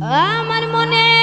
আমার মনে